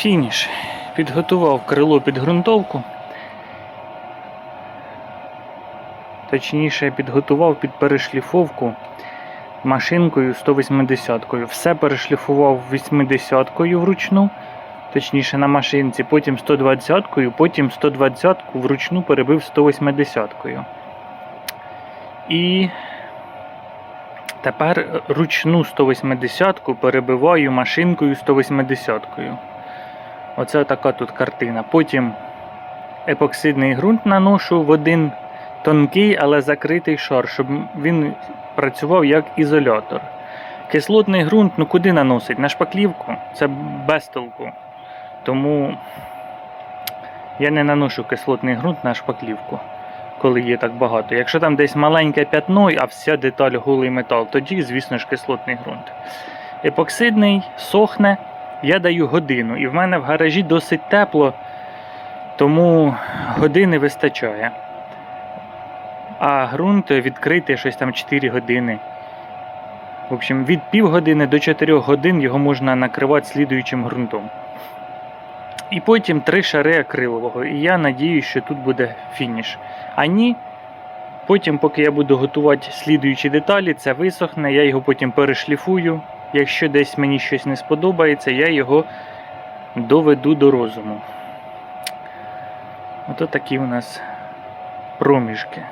Фініш. Підготував крило під ґрунтовку. Точніше, підготував під перешліфовку машинкою 180-кою. Все перешліфував 80-кою вручну, точніше на машинці, потім 120-кою, потім 120-ку вручну перебив 180-кою. І тепер ручну 180-ку перебиваю машинкою 180-кою. Оце така тут картина. Потім епоксидний ґрунт наношу в один тонкий, але закритий шар, щоб він працював як ізолятор. Кислотний ґрунт, ну куди наносить? На шпаклівку? Це без толку. Тому я не наношу кислотний ґрунт на шпаклівку, коли є так багато. Якщо там десь маленьке п'ятно, а вся деталь голий метал, тоді, звісно ж, кислотний ґрунт. Епоксидний сохне, я даю годину. І в мене в гаражі досить тепло, тому години вистачає. А ґрунт відкритий щось там 4 години. В общем, від півгодини до 4 годин його можна накривати слідуючим ґрунтом. І потім три шари акрилового. І я надіюсь, що тут буде фініш. А ні, потім, поки я буду готувати слідуючі деталі, це висохне, я його потім перешліфую. Якщо десь мені щось не сподобається, я його доведу до розуму. Ото такі у нас проміжки.